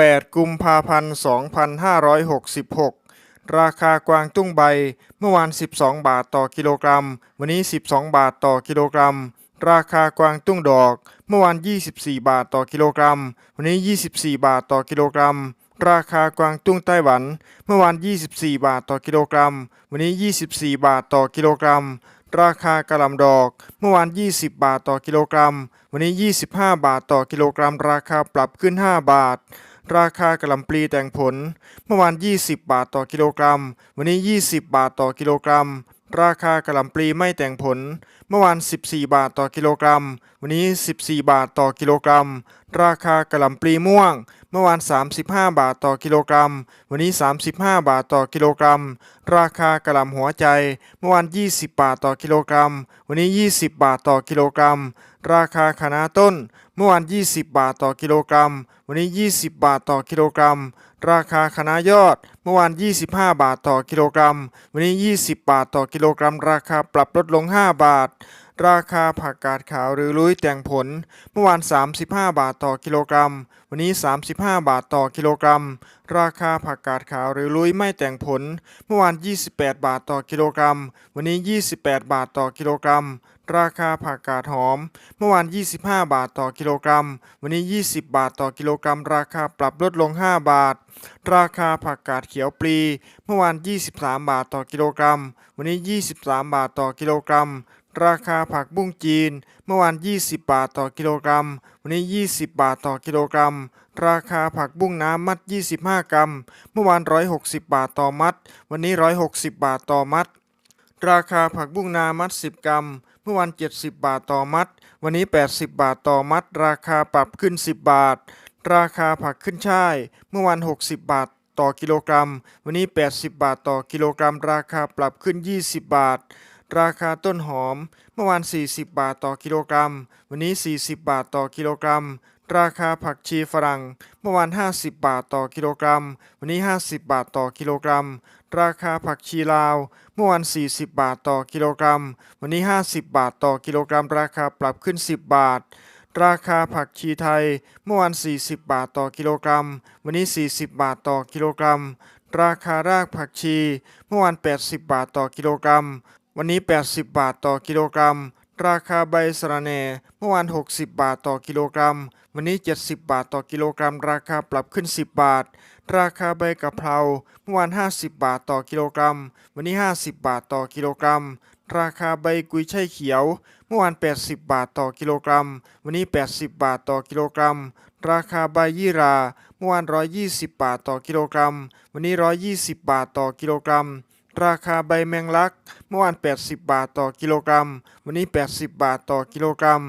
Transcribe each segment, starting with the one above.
18กุมภาพันธ์ 2566 ราคากวางตุ้งใบเมื่อวาน 12 บาทต่อกิโลกรัม วันนี้ 12 บาทต่อกิโลกรัม ราคากวางตุ้งดอก เมื่อวาน 24 บาทต่อกิโลกรัม วันนี้ 24 บาทต่อกิโลกรัม ราคากวางตุ้งไต้หวัน เมื่อวาน 24 บาทต่อกิโลกรัม วันนี้ 24 บาทต่อกิโลกรัมราคากระหล่ำดอก เมื่อวาน 20 บาทต่อกิโลกรัม วันนี้ 25 บาทต่อกิโลกรัม ราคาปรับขึ้น 5 บาท ราคากระหล่ำปลีแต่งผล เมื่อวาน 20 บาทต่อกิโลกรัม วันนี้ 20 บาทต่อกิโลกรัม ราคากระหล่ำปลีไม่แต่งผล เมื่อวาน 14 บาทต่อกิโลกรัม วันนี้ 14 บาทต่อกิโลกรัม ราคากระหล่ำปลีม่วง เมื่อวาน 35 บาทต่อกิโลกรัม วันนี้ 35 บาทต่อกิโลกรัม ราคากระหล่ำหัวใจ เมื่อวาน 20 บาทต่อกิโลกรัม วันนี้ 20 บาทต่อกิโลกรัม ราคาคะน้าต้น เมื่อวาน 20 บาทต่อกิโลกรัม วันนี้ 20 บาทต่อกิโลกรัม ราคาคณะยอด เมื่อวาน 25 บาทต่อกิโลกรัม วันนี้ 20 บาทต่อกิโลกรัม ราคาปรับลดลง 5 บาท ราคาผักกาดขาวหรือลุยแต่งผล เมื่อวาน 35 บาทต่อกิโลกรัม วันนี้ 35 บาทต่อกิโลกรัม ราคาผักกาดขาวหรือลุยไม่แต่งผล เมื่อวาน 28 บาทต่อกิโลกรัม วันนี้ 28 บาทต่อกิโลกรัม ราคาผักกาดหอม เมื่อวาน 25 บาทต่อกิโลกรัม วันนี้ 20 บาทต่อกิโลกรัม ราคาปรับลดลง 5 บาท ราคาผักกาดเขียวปลี เมื่อวาน 23 บาทต่อกิโลกรัม วันนี้ 23 บาทต่อกิโลกรัม ราคาผักบุ้งจีน เมื่อวาน 20 บาทต่อกิโลกรัม วันนี้ 20 บาทต่อกิโลกรัม ราคาผักบุ้งน้ำมัด 25 กรัม เมื่อวาน 160 บาทต่อมัด วันนี้ 160 บาทต่อมัด ราคาผักบุ้งนามัด 10 กรัม เมื่อวัน 70 บาทต่อมัด วันนี้ 80 บาทต่อมัด ราคาปรับขึ้น 10 บาท ราคาผักขึ้นช่าย เมื่อวัน 60 บาทต่อกิโลกรัม วันนี้ 80 บาทต่อกิโลกรัม ราคาปรับขึ้น 20 บาท ราคาต้นหอม เมื่อวาน40 บาทต่อกิโลกรัม วันนี้ 40 บาทต่อกิโลกรัม ราคาผักชีฝรั่ง เมื่อวาน50 บาทต่อกิโลกรัม วันนี้ 50 บาทต่อกิโลกรัม ราคาผักชีลาว เมื่อวาน40 บาทต่อกิโลกรัม วันนี้ 50 บาทต่อกิโลกรัม ราคาปรับขึ้น 10 บาท ราคาผักชีไทย เมื่อวาน40 บาทต่อกิโลกรัม วันนี้ 40 บาทต่อกิโลกรัม ราคารากผักชี เมื่อวาน80 บาทต่อกิโลกรัม วันนี้ 80 บาทต่อกิโลกรัม ราคาใบสะระแหน่ เมื่อวาน60 บาทต่อกิโลกรัม วันนี้ 70 บาทต่อกิโลกรัม ราคาปรับขึ้น 10 บาท ราคาใบกะเพราเมื่อวาน 50 บาทต่อกิโลกรัม วันนี้ 50 บาทต่อกิโลกรัม ราคาใบกุยช่ายเขียว เมื่อวาน 80 บาทต่อกิโลกรัม วันนี้ 80 บาทต่อกิโลกรัม ราคาใบยี่รา เมื่อวาน 120 บาทต่อกิโลกรัม วันนี้ 120 บาทต่อกิโลกรัมราคาใบแมงลัก เมื่อวาน 80 บาทต่อกิโลกรัม วันนี้ 80 บาทต่อกิโลกรัม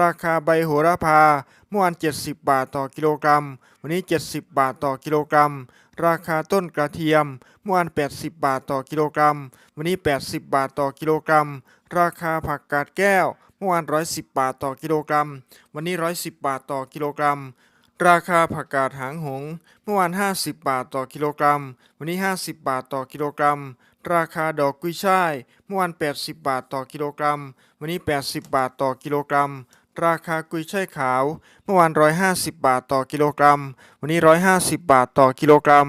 ราคาใบโหระพา เมื่อวาน 70 บาทต่อกิโลกรัม วันนี้ 70 บาทต่อกิโลกรัม ราคาต้นกระเทียม เมื่อวาน 80 บาทต่อกิโลกรัม วันนี้ 80 บาทต่อกิโลกรัม ราคาผักกาดแก้ว เมื่อวาน 110 บาทต่อกิโลกรัม วันนี้ 110 บาทต่อกิโลกรัม ราคาผักกาดหางหง เมื่อวาน 50 บาทต่อกิโลกรัม วันนี้ 50 บาทต่อกิโลกรัมราคาดอกกุยช่าย เมื่อวาน 80 บาทต่อกิโลกรัม วันนี้ 80 บาทต่อกิโลกรัม ราคากุยช่ายขาว เมื่อวาน 150 บาทต่อกิโลกรัม วันนี้ 150 บาทต่อกิโลกรัม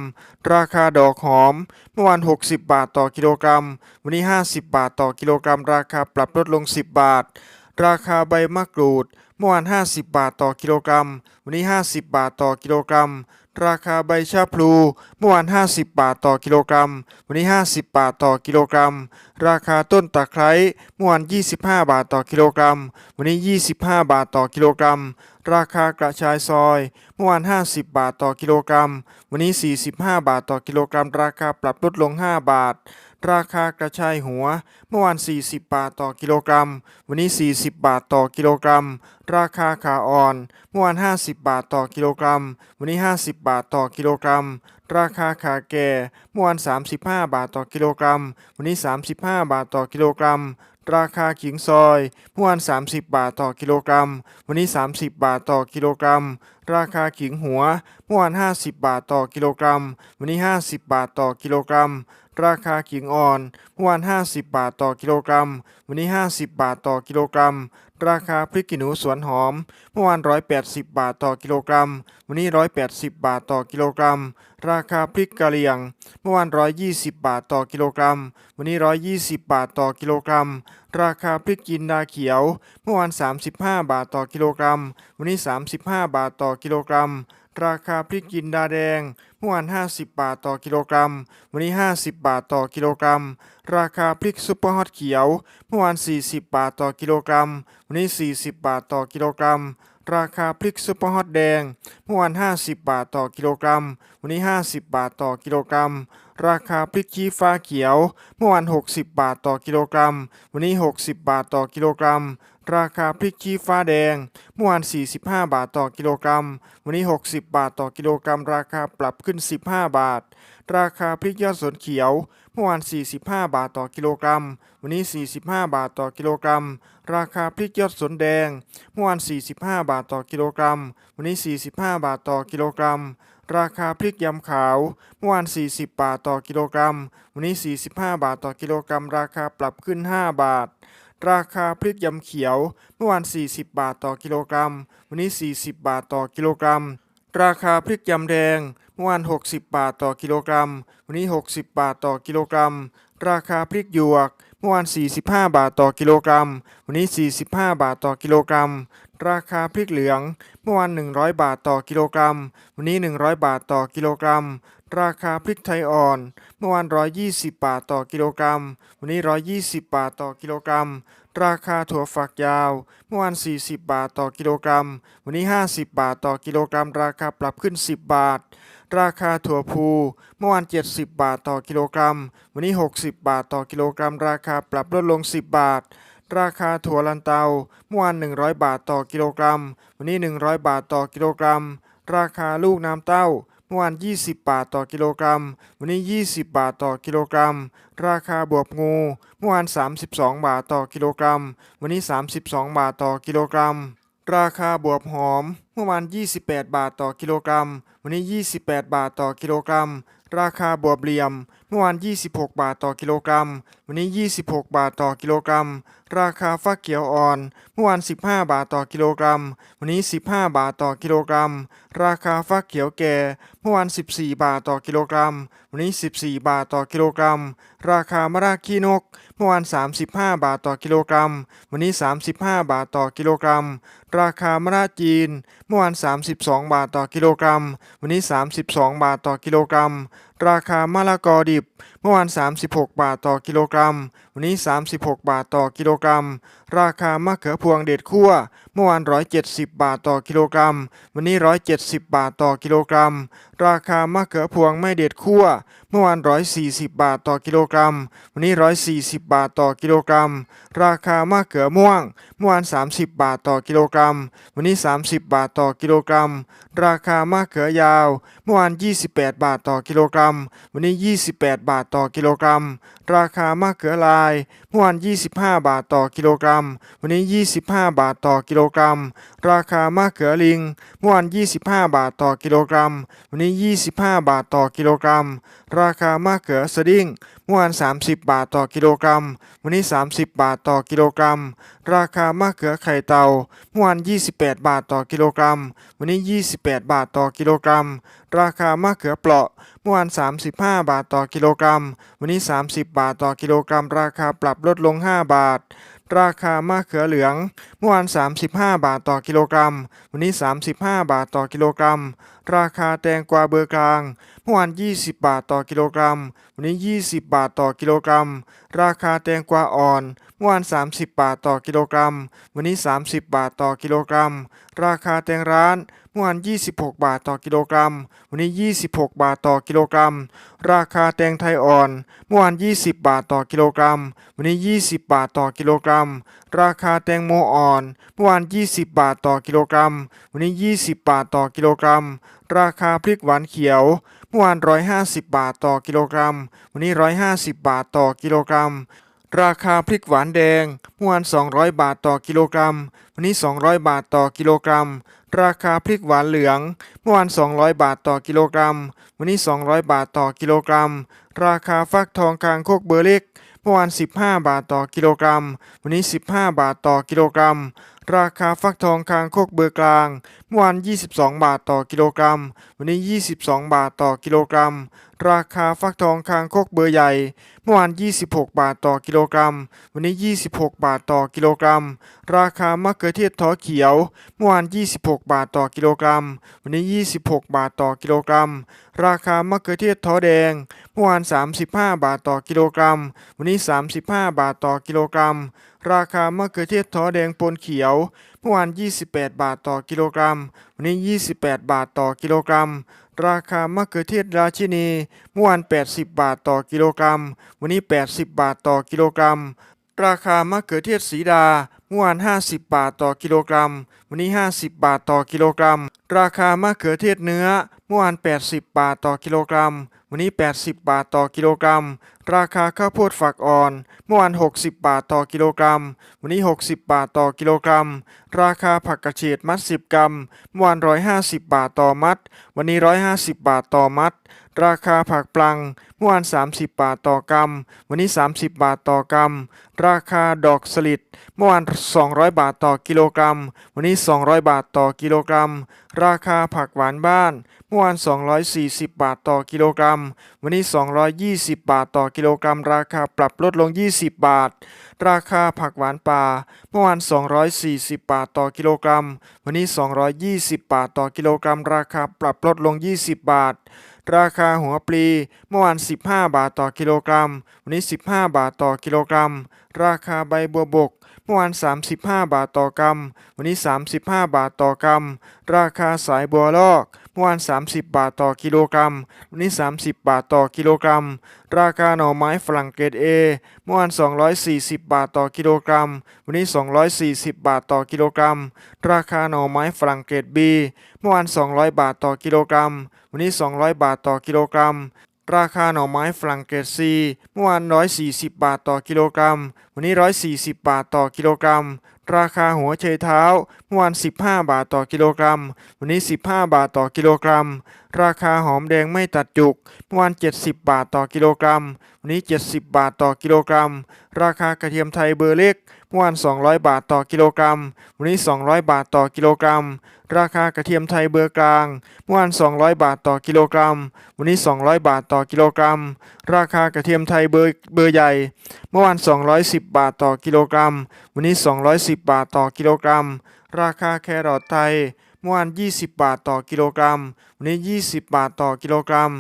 ราคาดอกหอม เมื่อวาน 60 บาทต่อกิโลกรัม วันนี้ 50 บาทต่อกิโลกรัม ราคาปรับลดลง 10 บาท ราคาใบมะกรูด เมื่อวาน 50 บาทต่อกิโลกรัม วันนี้ 50 บาทต่อกิโลกรัม ราคาใบชะพลู เมื่อวาน 50 บาทต่อกิโลกรัม วันนี้ 50 บาทต่อกิโลกรัม ราคาต้นตะไคร้เมื่อวาน25 บาทต่อกิโลกรัม วันนี้ 25 บาทต่อกิโลกรัม ราคากระชายซอย เมื่อวาน50 บาทต่อกิโลกรัม วันนี้ 45 บาทต่อกิโลกรัม ราคาปรับลดลง 5 บาท ราคากระชายหัว เมื่อวาน40 บาทต่อกิโลกรัม วันนี้ 40 บาทต่อกิโลกรัม ราคาขาอ่อน เมื่อวาน50 บาทต่อกิโลกรัม วันนี้ 50 บาทต่อกิโลกรัม ราคาขาแก่เมื่อวาน 35 บาทต่อกิโลกรัม วันนี้ 35 บาทต่อกิโลกรัม ราคาขิงซอยเมื่อวาน 30 บาทต่อกิโลกรัม วันนี้ 30 บาทต่อกิโลกรัม ราคาขิงหัวเมื่อวาน 50 บาทต่อกิโลกรัม วันนี้ 50 บาทต่อกิโลกรัม ราคาขิงอ่อนเมื่อวาน 50 บาทต่อกิโลกรัม วันนี้ 50 บาทต่อกิโลกรัม ราคาพริกขี้หนูสวนหอม เมื่อวาน 180 บาทต่อกิโลกรัม วันนี้ 180 บาทต่อกิโลกรัม ราคาพริกกะเหรี่ยง เมื่อวาน 120 บาทต่อกิโลกรัม วันนี้ 120 บาทต่อกิโลกรัม ราคาพริกจินดาเขียว เมื่อวาน 35 บาทต่อกิโลกรัม วันนี้ 35 บาทต่อกิโลกรัม ราคาพริกจินดาแดงเมื่อวาน 50 บาทต่อกิโลกรัม วันนี้ 50 บาทต่อกิโลกรัม ราคาพริกซุปเปอร์ฮอตเขียว เมื่อวาน 40 บาทต่อกิโลกรัม วันนี้ 40 บาทต่อกิโลกรัม ราคาพริกซุปเปอร์ฮอตแดง เมื่อวาน 50 บาทต่อกิโลกรัม วันนี้ 50 บาทต่อกิโลกรัม ราคาพริกชี้ฟ้าเขียว เมื่อวาน 60 บาทต่อกิโลกรัม วันนี้ 60 บาทต่อกิโลกรัม ราคาพริกชี้ฟ้าแดง เมื่อวาน 45 บาทต่อกิโลกรัม วันนี้ 60 บาทต่อกิโลกรัม ราคาปรับขึ้น 15 บาท ราคาพริกยอดสนเขียว เมื่อวาน 45 บาทต่อกิโลกรัม วันนี้ 45 บาทต่อกิโลกรัม ราคาพริกยอดสนแดง เมื่อวาน 45 บาทต่อกิโลกรัม วันนี้ 45 บาทต่อกิโลกรัม ราคาพริกยำขาว เมื่อวาน 40 บาทต่อกิโลกรัม วันนี้ 45 บาทต่อกิโลกรัม ราคาปรับขึ้น 5 บาท ราคาพริกยำเขียว เมื่อวาน 40 บาทต่อกิโลกรัม วันนี้ 40 บาทต่อกิโลกรัม ราคาพริกยำแดง เมื่อวาน 60 บาทต่อกิโลกรัม วันนี้ 60 บาทต่อกิโลกรัม ราคาพริกหยวก เมื่อวาน 45 บาทต่อกิโลกรัม วันนี้ 45 บาทต่อกิโลกรัม ราคาพริกเหลือง เมื่อวาน 100 บาทต่อกิโลกรัม วันนี้ 100 บาทต่อกิโลกรัม ราคาพริกไทยอ่อน เมื่อวาน 120 บาทต่อกิโลกรัม วันนี้ 120 บาทต่อกิโลกรัม ราคาถั่วฝักยาว เมื่อวาน 40 บาทต่อกิโลกรัม วันนี้ 50 บาทต่อกิโลกรัม ราคาปรับขึ้น 10 บาท ราคาถั่วพูเมื่อวาน 70 บาทต่อกิโลกรัม วันนี้ 60 บาทต่อกิโลกรัม ราคาปรับลดลง 10 บาท ราคาถั่วลันเตาเมื่อวาน 100 บาทต่อกิโลกรัม วันนี้ 100 บาทต่อกิโลกรัม ราคาลูกน้ำเต้าเมื่อวาน 20 บาทต่อกิโลกรัม วันนี้ 20 บาทต่อกิโลกรัม ราคาบวบงู เมื่อวาน 32 บาทต่อกิโลกรัม วันนี้ 32 บาทต่อกิโลกรัม ราคาบวบหอม เมื่อวาน 28 บาทต่อกิโลกรัม วันนี้ 28 บาทต่อกิโลกรัม ราคาบวบเหลี่ยมเมื่อวาน 26 บาทต่อกิโลกรัม วันนี้ 26 บาทต่อกิโลกรัม ราคาฟักเขียวอ่อน เมื่อวาน 15 บาทต่อกิโลกรัม วันนี้ 15 บาทต่อกิโลกรัม ราคาฟักเขียวแก่ เมื่อวาน 14 บาทต่อกิโลกรัม วันนี้ 14 บาทต่อกิโลกรัม ราคามะระขี้นก เมื่อวาน 35 บาทต่อกิโลกรัม วันนี้ 35 บาทต่อกิโลกรัม ราคามะระจีน เมื่อวาน 32 บาทต่อกิโลกรัม วันนี้ 32 บาทต่อกิโลกรัม ราคามะละกอดิบเมื่อวาน 36 บาทต่อกิโลกรัม วันนี้ 36 บาทต่อกิโลกรัม ราคามะเขือพวงเด็ดคั่ว เมื่อวาน 170 บาทต่อกิโลกรัม วันนี้ 170 บาทต่อกิโลกรัม ราคามะเขือพวงไม่เด็ดคั่ว เมื่อวาน 140 บาทต่อกิโลกรัม วันนี้ 140 บาทต่อกิโลกรัม ราคามะเขือม่วง เมื่อวาน 30 บาทต่อกิโลกรัม วันนี้ 30 บาทต่อกิโลกรัม ราคามะเขือยาว เมื่อวาน 28 บาทต่อกิโลกรัม วันนี้ 28 บาทต่อกิโลกรัม ราคามะเขือลายเมื่อวาน 25 บาทต่อกิโลกรัม วันนี้ 25 บาทต่อกิโลกรัม ราคามะเขือลิงเมื่อวาน 25 บาทต่อกิโลกรัม วันนี้ 25 บาทต่อกิโลกรัม ราคามะเขือสดิ้ง เมื่อวาน 30 บาทต่อกิโลกรัม วันนี้ 30 บาทต่อกิโลกรัม ราคามะเขือไข่เตาเมื่อวาน 28 บาทต่อกิโลกรัม วันนี้ 28 บาทต่อกิโลกรัม ราคามะเขือเปราะเมื่อวาน 35 บาทต่อกิโลกรัม วันนี้ 30 บาทต่อกิโลกรัม ราคาปรับลดลง 5 บาท ราคามะเขือเหลือง เมื่อวาน 35 บาทต่อกิโลกรัม วันนี้ 35 บาทต่อกิโลกรัม ราคาแตงกวาเบอร์กลาง เมื่อวาน 20 บาทต่อกิโลกรัม วันนี้ 20 บาทต่อกิโลกรัม ราคาแตงกวาอ่อนเมื่อวาน 30 บาทต่อกิโลกรัม วันนี้ 30 บาทต่อกิโลกรัม ราคาแตงร้านเมื่อวาน 26 บาทต่อกิโลกรัม วันนี้ 26 บาทต่อกิโลกรัม ราคาแตงไทยอ่อนเมื่อวาน 20 บาทต่อกิโลกรัม วันนี้ 20 บาทต่อกิโลกรัม ราคาแตงโมอ่อนเมื่อวาน 20 บาทต่อกิโลกรัม วันนี้ 20 บาทต่อกิโลกรัม ราคาพริกหวานเขียว เมื่อวาน 150 บาทต่อกิโลกรัม วันนี้ 150 บาทต่อกิโลกรัม ราคาพริกหวานแดงเมื่อวาน 200 บาทต่อกิโลกรัม วันนี้ 200 บาทต่อกิโลกรัม ราคาพริกหวานเหลืองเมื่อวาน 200 บาทต่อกิโลกรัม วันนี้ 200 บาทต่อกิโลกรัม ราคาฟักทองคางโคกเบอร์เล็กเมื่มื่อวาน 15 บาทต่อกิโลกรัม วันนี้ 15 บาทต่อกิโลกรัม ราคาฟักทองคางโคกเบอร์กลางเมื่อวาน 22 บาทต่อกิโลกรัม วันนี้ 22 บาทต่อกิโลกรัม ราคาฟักทองคางโคกเบอร์ใหญ่เมื่อวาน 26 บาทต่อกิโลกรัม วันนี้ 26 บาทต่อกิโลกรัม ราคามะเขือเทศท้อเขียวเมื่อวาน 26 บาทต่อกิโลกรัม วันนี้ 26 บาทต่อกิโลกรัม ราคามะเขือเทศท้อแดงเมื่อวาน 35 บาทต่อกิโลกรัม วันนี้ 35 บาทต่อกิโลกรัม ราคามะเขือเทศท้อแดงปนเขียว เมื่อวาน 28 บาทต่อกิโลกรัม วันนี้ 28 บาทต่อกิโลกรัม ราคามะเขือเทศราชินี เมื่อวาน 80 บาทต่อกิโลกรัม วันนี้ 80 บาทต่อกิโลกรัม ราคามะเขือเทศสีดา เมื่อวาน 50 บาทต่อกิโลกรัม วันนี้ 50 บาทต่อกิโลกรัม ราคามะเขือเทศเนื้อ เมื่อวาน 80 บาทต่อกิโลกรัม วันนี้ 80 บาทต่อกิโลกรัม ราคาข้าวโพดฝักอ่อน เมื่อวาน 60 บาทต่อกิโลกรัม วันนี้ 60 บาทต่อกิโลกรัม ราคาผักกระเฉดมัด 10 กรัม เมื่อวาน 150 บาทต่อมัด วันนี้ 150 บาทต่อมัด ราคาผักปลังเมื่อวาน 30 บาทต่อกรัม วันนี้ 30 บาทต่อกรัม ราคาดอกสลิดเมื่อวาน 200 บาทต่อกิโลกรัม วันนี้ 200 บาทต่อกิโลกรัม ราคาผักหวานบ้าน เมื่อวาน 240 บาทต่อกิโลกรัม วันนี้ 220 บาทต่อกิโลกรัม ราคาปรับลดลง 20 บาท ราคาผักหวานป่า เมื่อวาน 240 บาทต่อกิโลกรัม วันนี้ 220 บาทต่อกิโลกรัม ราคาปรับลดลง 20 บาท ราคาหัวปลีเมื่อวาน 15 บาทต่อกิโลกรัม วันนี้ 15 บาทต่อกิโลกรัม ราคาใบบัวบก เมื่อวาน 35 บาทต่อกรัม วันนี้ 35 บาทต่อกรัม ราคาสายบัวลอก เมื่อวาน 30 บาทต่อกิโลกรัม วันนี้ 30 บาทต่อกิโลกรัม ราคาหน่อไม้ฝรั่งเกรดเอเมื่อวาน 240 บาทต่อกิโลกรัม วันนี้ 240 บาทต่อกิโลกรัม ราคาหน่อไม้ฝรั่งเกรดบีเมื่อวาน 200 บาทต่อกิโลกรัม วันนี้ 200 บาทต่อกิโลกรัมราคาหน่อไม้ฝรั่งเกรดซีเมื่อวาน 140 บาทต่อกิโลกรัม วันนี้ 140 บาทต่อกิโลกรัม ราคาหัวเชยเท้าเมื่อวาน 15 บาทต่อกิโลกรัม วันนี้ 15 บาทต่อกิโลกรัม ราคาหอมแดงไม่ตัดจุก เมื่อวาน 70 บาทต่อกิโลกรัม วันนี้ 70 บาทต่อกิโลกรัม ราคากระเทียมไทยเบอร์เล็ก เมื่อวาน 200 บาทต่อกิโลกรัม วันนี้ 200 บาทต่อกิโลกรัม ราคากระเทียมไทยเบอร์กลาง เมื่อวาน 200 บาทต่อกิโลกรัม วันนี้ 200 บาทต่อกิโลกรัม ราคากระเทียมไทยเบอร์เบอร์ใหญ่ เมื่อวาน 210 บาทต่อกิโลกรัม วันนี้ 210 บาทต่อกิโลกรัม ราคาแครอทไทย มื่อวาน 20 บาทต่อกิโลกรัม วันนี้ 20 บาทต่อกิโลกรัม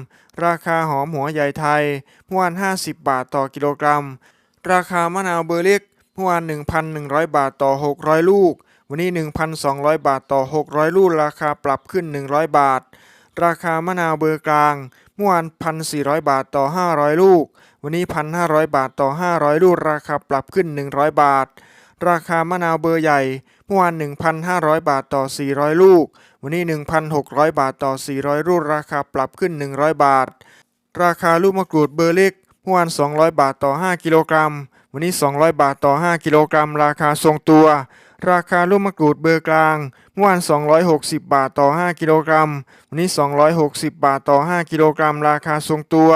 ราคาหอมหัวใหญ่ไทย เมื่อวาน 50 บาทต่อกิโลกรัม ราคามะนาวเบอร์เล็ก เมื่อวาน 1,100 บาทต่อ 600 ลูก วันนี้ 1,200 บาทต่อ 600 ลูก ราคาปรับขึ้น 100 บาท ราคามะนาวเบอร์กลาง เมื่อวาน 1,400 บาทต่อ 500 ลูก วันนี้ 1,500 บาทต่อ 500 ลูก ราคาปรับขึ้น 100 บาท ราคามะนาวเบอร์ใหญ่เมื่อวาน 1,500 บาทต่อ 400 ลูก วันนี้ 1,600 บาทต่อ 400 ลูก ราคาปรับขึ้น 100 บาท ราคาลูกมะกรูดเบอร์เล็กเมื่อวาน 200 บาทต่อ 5 กิโลกรัม วันนี้ 200 บาทต่อ 5 กิโลกรัม ราคาทรงตัว ราคาลูกมะกรูดเบอร์กลางเมื่อวาน 260 บาทต่อ 5 กิโลกรัม วันนี้ 260 บาทต่อ 5 กิโลกรัม ราคาทรงตัว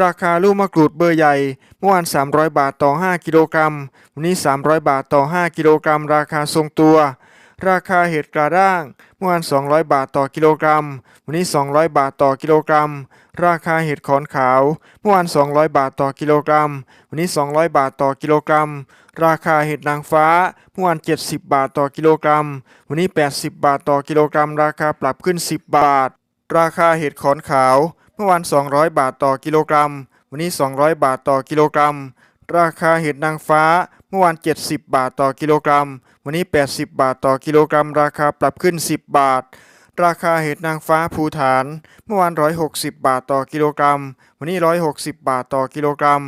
ราคาลูกมะกรูดเบอร์ใหญ่ เมื่อวาน 300 บาทต่อ 5 กิโลกรัม วันนี้ 300 บาทต่อ 5 กิโลกรัม ราคาทรงตัว ราคาเห็ดกระด้าง เมื่อวาน 200 บาทต่อกิโลกรัม วันนี้ 200 บาทต่อกิโลกรัม ราคาเห็ดขอนขาว เมื่อวาน 200 บาทต่อกิโลกรัม วันนี้ 200 บาทต่อกิโลกรัม ราคาเห็ดนางฟ้า เมื่อวาน 70 บาทต่อกิโลกรัม วันนี้ 80 บาทต่อกิโลกรัม ราคาปรับขึ้น 10 บาท ราคาเห็ดขอนขาว มื่อวาน 200 บาทต่อกิโลกรัม วันนี้ 200 บาทต่อกิโลกรัม ราคาเห็ดนางฟ้า เมื่อวาน 70 บาทต่อกิโลกรัม วันนี้ 80 บาทต่อกิโลกรัม ราคาปรับขึ้น 10 บาท ราคาเห็ดนางฟ้าภูฐาน เมื่อวาน 160 บาทต่อกิโลกรัม วันนี้ 160 บาทต่อกิโลกรัม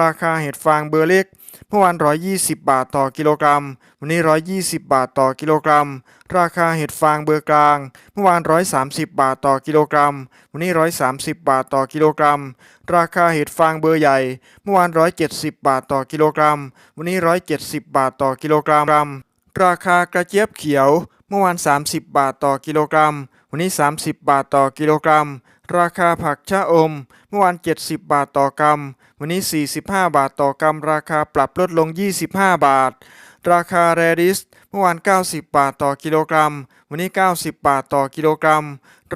ราคาเห็ดฟางเบอร์เล็ก เมื่อวาน 120 บาทต่อกิโลกรัม วันนี้ 120 บาทต่อกิโลกรัม ราคาเห็ดฟางเบอร์กลาง เมื่อวาน 130 บาทต่อกิโลกรัม วันนี้ 130 บาทต่อกิโลกรัม ราคาเห็ดฟางเบอร์ใหญ่ เมื่อวาน 170 บาทต่อกิโลกรัม วันนี้ 170 บาทต่อกิโลกรัม ราคากระเจี๊ยบเขียว เมื่อวาน 30 บาทต่อกิโลกรัม วันนี้ 30 บาทต่อกิโลกรัม ราคาผักชะอม เมื่อวาน 70 บาทต่อกรัม วันนี้ 45 บาทต่อกรัม ราคาปรับลดลง 25 บาท ราคาแรดิส เมื่อวาน 90 บาทต่อกิโลกรัม วันนี้ 90 บาทต่อกิโลกรัม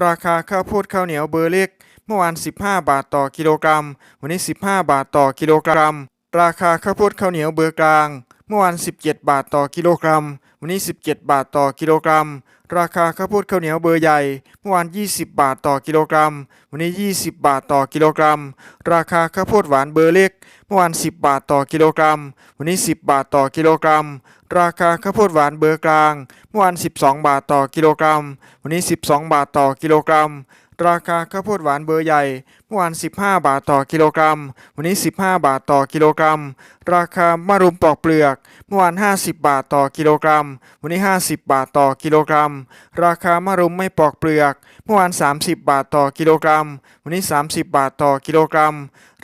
ราคาข้าวโพดข้าวเหนียวเบอร์เล็ก เมื่อวาน 15 บาทต่อกิโลกรัม วันนี้ 15 บาทต่อกิโลกรัม ราคาข้าวโพดข้าวเหนียวเบอร์กลาง เมื่อวาน 17 บาทต่อกิโลกรัม วันนี้ 17 บาทต่อกิโลกรัม ราคาข้าวโพดข้าวเหนียวเบอร์ใหญ่เมื่อวาน 20 บาทต่อกิโลกรัม วันนี้ 20 บาทต่อกิโลกรัม ราคาข้าวโพดหวานเบอร์เล็กเมื่อวาน 10 บาทต่อกิโลกรัม วันนี้ 10 บาทต่อกิโลกรัม ราคาข้าวโพดหวานเบอร์กลางเมื่อวาน 12 บาทต่อกิโลกรัม วันนี้ 12 บาทต่อกิโลกรัม ราคาข้าวโพดหวานเบอร์ใหญ่ เมื่อวาน 15 บาทต่อกิโลกรัม วันนี้ 15 บาทต่อกิโลกรัม ราคามะรุมปอกเปลือก เมื่อวาน 50 บาทต่อกิโลกรัม วันนี้ 50 บาทต่อกิโลกรัม ราคามะรุมไม่ปอกเปลือก เมื่อวาน 30 บาทต่อกิโลกรัม วันนี้ 30 บาทต่อกิโลกรัม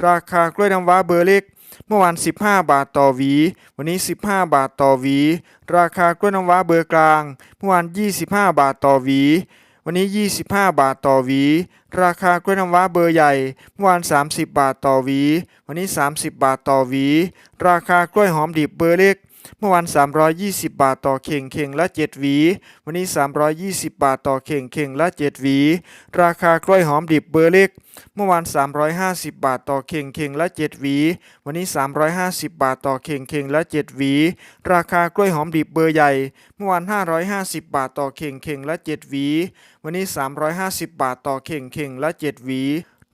ราคากล้วยน้ำว้าเบอร์เล็กเมื่อวาน 15 บาทต่อหวี วันนี้ 15 บาทต่อหวี ราคากล้วยน้ำว้าเบอร์กลาง เมื่อวาน 25 บาทต่อหวี วันนี้ 25 บาทต่อหวี ราคากล้วยน้ำว้าเบอร์ใหญ่ เมื่อวาน 30 บาทต่อหวี วันนี้ 30 บาทต่อหวี ราคากล้วยหอมดิบเบอร์เล็ก เมื่อวาน 320 บาทต่อเข่งเข่งละ 7 หวี วันนี้ 320 บาทต่อเข่งเข่งละ 7 หวี ราคากล้วยหอมดิบเบอร์เล็ก เมื่อวาน 350 บาทต่อเข่งเข่งละ 7 หวี วันนี้ 350 บาทต่อเข่งเข่งละ 7 หวี ราคากล้วยหอมดิบเบอร์ใหญ่ เมื่อวาน 550 บาทต่อเข่งเข่งละ 7 หวี วันนี้ 350 บาทต่อเข่งเข่งละ 7 หวี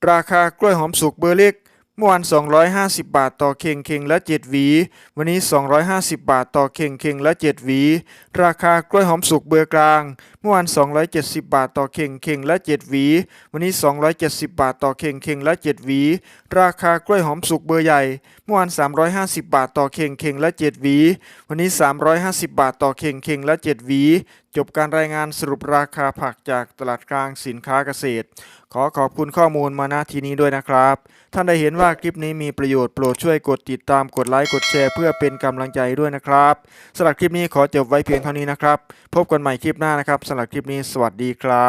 ราคากล้วยหอมสุกเบอร์เล็ก เมื่อวาน 250 บาทต่อเข่งเข่งละ 7 หวี วันนี้ 250 บาทต่อเข่งเข่งละ 7 หวี ราคากล้วยหอมสุกเบอร์กลาง เมื่อวาน 270 บาทต่อเข่งเข่งละ 7 หวี วันนี้ 270 บาทต่อเข่งเข่งละ 7 หวี ราคากล้วยหอมสุกเบอร์ใหญ่ เมื่อวาน 350 บาทต่อเข่งเข่งละ 7 หวี วันนี้ 350 บาทต่อเข่งเข่งละ 7 หวี จบการรายงานสรุปราคาผักจากตลาดกลางสินค้าเกษตร ขอขอบคุณข้อมูลมาณที่นี้ด้วยนะครับ ท่านได้เห็นว่าคลิปนี้มีประโยชน์โปรดช่วยกดติดตามกดไลค์กดแชร์เพื่อเป็นกำลังใจด้วยนะครับสำหรับคลิปนี้ขอจบไว้เพียงเท่านี้นะครับ พบกันใหม่คลิปหน้านะครับสำหรับคลิปนี้สวัสดีครับ